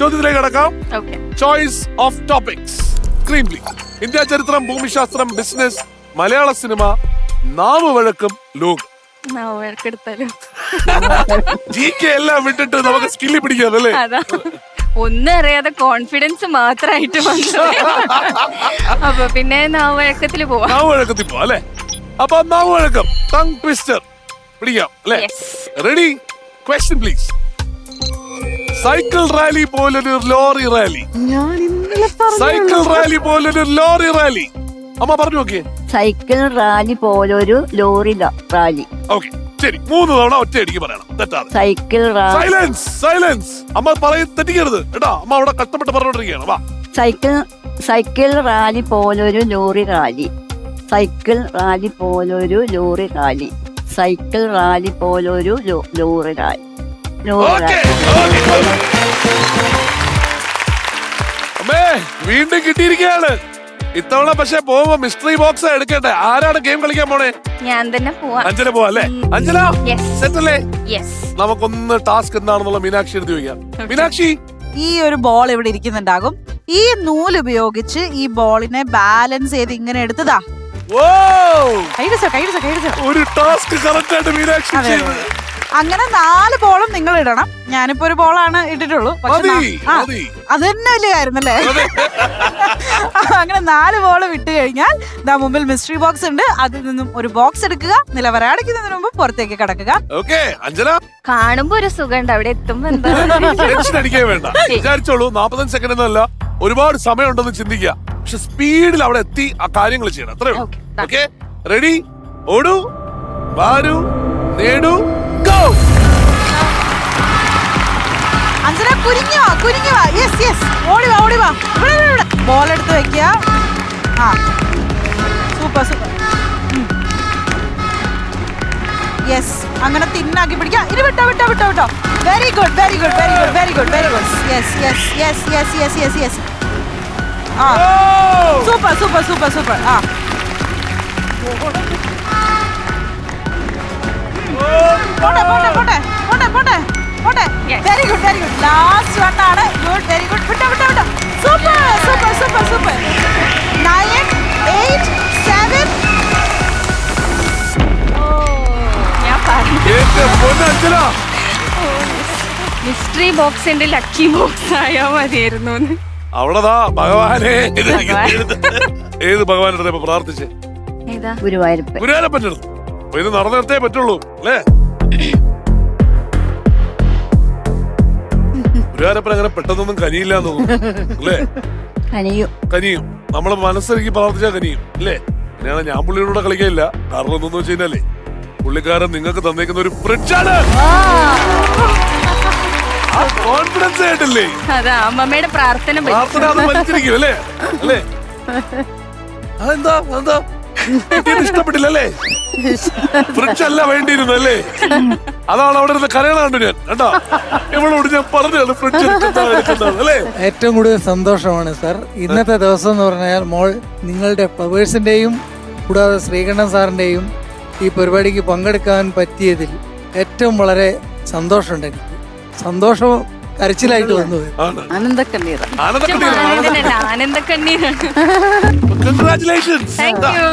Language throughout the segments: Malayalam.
ചോദ്യത്തിലേക്ക് കടക്കാം. Choice of topics screen India ചരിത്രം ഭൂമിശാസ്ത്രം ബിസിനസ് മലയാള സിനിമ നാവ് ലോകം. ലോക് ജി കെ എല്ലാം വിട്ടിട്ട് നമുക്ക് സ്കില്ല് പിടിക്കാം അല്ലേ? ഒന്നും അറിയാതെ കോൺഫിഡൻസ് മാത്രമായിട്ട് വന്നു അപ്പൊ പിന്നെ നാവഴക്കത്തിൽ പോവാം. നാമവഴക്കത്തിൽ പോവാം അല്ലേ? അപ്പൊ നാമവഴക്കം ടങ് ട്വിസ്റ്റർ പിടിക്കാം അല്ലേ? Ready question please cycle rally പോലൊരു ലോറി റാലി. ഞാൻ ഇന്നലെ സൈക്കിൾ റാലി പോലൊരു ലോറി റാലി. അമ്മ പറഞ്ഞു നോക്കിയേ. സൈക്കിൾ റാലി പോലൊരു ലോറി ല- റാലി. ഓക്കെ ശരി. മൂന്ന് തവണ ഒറ്റയടിക്ക് പറയണം. തെറ്റാതെ സൈക്കിൾ റാലി സൈലൻസ് സൈലൻസ്. അമ്മ പറയും തെറ്റിക്കരുത്. കേട്ടാ അമ്മ അവിടെ കഷ്ടപ്പെട്ട് പറഞ്ഞോണ്ടിരിക്കുകയാണ്. വാ. സൈക്കിൾ സൈക്കിൾ റാലി പോലൊരു ലോറി റാലി. സൈക്കിൾ റാലി പോലൊരു ലോറി റാലി. സൈക്കിൾ റാലി പോലൊരു ലോ- ലോറി റാലി. അമ്മേ വീണ്ടും കിട്ടിയിരിക്കുകയാണ്. ഇത്തവണ പക്ഷെ പോകുമ്പോ മിസ്റ്ററി ബോക്സ് എടുക്കട്ടെ ആരാണ് ഗെയിം കളിക്കാൻ പോണേ? ഞാൻ തന്നെ പോവാം. അഞ്ജന പോവാ അല്ലേ? അഞ്ജന. സെറ്റ് അല്ലേ? യെസ് നമുക്കൊന്ന് ടാസ്ക് എന്താണെന്നുള്ള മീനാക്ഷി എഴുതി വയ്ക്കാം മീനാക്ഷി. ഈ ഒരു ബോൾ ഇവിടെ ഇരിക്കുന്നുണ്ടാകും. ഈ നൂൽ ഉപയോഗിച്ച് ഈ ബോളിനെ ബാലൻസ് ചെയ്ത് ഇങ്ങനെ എടുത്തതാ. ഓ കൈ കൈ കൈ ഒരു ടാസ്ക് കറക്റ്റ് ആയിട്ട് മീനാക്ഷി അങ്ങനെ നാല് ബോളും നിങ്ങൾ ഇടണം. ഞാനിപ്പോ ഒരു ബോളാണ് ഇട്ടിട്ടുള്ളൂ. പക്ഷെ അത് തന്നെ വലിയ കാര്യന്നല്ലേ അങ്ങനെ നാല് ബോൾ വിട്ട് കഴിഞ്ഞാൽ ദാ മുമ്പിൽ മിസ്റ്ററി ബോക്സ് ഉണ്ട്. അതിൽ നിന്നും ഒരു ബോക്സ് എടുക്കുക. നിലവറ അടയ്ക്കുന്നതിന് മുമ്പ് പുറത്തേക്ക് കടക്കുക. കാണുമ്പോ ഒരു സുഖമുണ്ട്. അവിടെ എത്തുമ്പോ വിചാരിച്ചോളൂ നാപ്പത്തഞ്ച് സെക്കൻഡ് എന്നല്ല ഒരുപാട് സമയം ഉണ്ടെന്ന് ചിന്തിക്കുക. പക്ഷെ സ്പീഡിൽ അവിടെ എത്തി ആ കാര്യങ്ങൾ ചെയ്യണം. അത്രേ ഉള്ളൂ. Okay, ഓക്കെ റെഡി ഓടൂ വാരൂ നേടൂ. ഗോ അഞ്ചന കുനിഞ്ഞു കുനിഞ്ഞു വാ. യെസ് യെസ് ഓടി വാ ഓടി വാ. ഇവിടെ ഇവിടെ, ഇവിടെ. ബോൾ എടുത്ത് വെക്കുക. ആ. സൂപ്പർ സൂപ്പർ യെസ് അങ്ങനെ തിന്നാക്കി പിടിക്കുക ഇത് വിട്ടോ വിട്ടോ വിട്ടോ വിട്ടോ. Very good very good very good very good very good yes yes yes yes yes yes yes ആ. സൂപ്പർ സൂപ്പർ സൂപ്പർ സൂപ്പർ ആ. വെരി ഗുഡ് ഗുഡ് ലാസ്റ്റ് വണ്ണാണ് ഗുഡ് വെരി ഗുഡ് വിട്ടോ വിട്ടോ വിട്ടോ. Super super super super nine eight seven mystery ബോക്സിന്റെ ലക്കി ബോക്സ് ആയാ മതിയായിരുന്നു അവളതാ ഭഗവാനെ. ഏത് അടുത്ത് പ്രാർത്ഥിച്ചേ? ഏതാ? ഗുരുവായൂരപ്പൻ. ഗുരുവായൂരപ്പന്റെ അടുത്ത്. ഇത് നടന്നിടത്തേ പറ്റുള്ളൂ അല്ലേ? ഗുരുവാരപ്പൻ അങ്ങനെ പെട്ടെന്നൊന്നും കനിയില്ല എന്ന് തോന്നുന്നു. അല്ലേ? കനിയു. കനിയും. നമ്മളെ മനസ്സിലേക്ക് പ്രാർത്ഥിച്ചാൽ കനിയും. അല്ലേ? അങ്ങനെയാണ് ഞാൻ പുള്ളിയോട് കളിക്കില്ല കാരണം എന്തെന്ന് വെച്ച് കഴിഞ്ഞാലേ പുള്ളിക്കാരൻ നിങ്ങൾക്ക് തന്നേക്കുന്ന ഒരു ഫ്രിഡ്ജാണ് കോൺഫിഡൻസ് ആയിട്ടില്ലേ? അതാ അമ്മമ്മയുടെ പ്രാർത്ഥന. പ്രാർത്ഥന അത് വലിച്ചിരിക്കും അല്ലേ? അല്ലേ? അതെന്താ? അതെന്താ? ഇഷ്ടപ്പെട്ടില്ലല്ലേ? ഫ്രിഡ്ജ് അല്ല വേണ്ടിയിരുന്നു അല്ലേ അതാണ് അവിടെ ഇരുന്ന് കണ്ടു ഞാൻ. കേട്ടോ ഇവളോട് ഞാൻ പറഞ്ഞു ഫ്രിഡ്ജ് ഏറ്റവും കൂടുതൽ സന്തോഷമാണ് സർ. ഇന്നത്തെ ദിവസം എന്ന് പറഞ്ഞാൽ മോൾ നിങ്ങളുടെ പവേഴ്സിന്റെയും കൂടാതെ ശ്രീകണ്ഠൻ സാറിന്റെയും ഈ പരിപാടിക്ക് പങ്കെടുക്കാൻ പറ്റിയതിൽ ഏറ്റവും വളരെ സന്തോഷമുണ്ട് എനിക്ക്. സന്തോഷവും കരച്ചിലായിട്ട് വന്നു ആനന്ദക്കണ്ണീർ. ആനന്ദക്കണ്ണീർ ആനന്ദനല്ല ആനന്ദക്കണ്ണീരാണ് congratulations thank you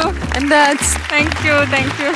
thank you thank you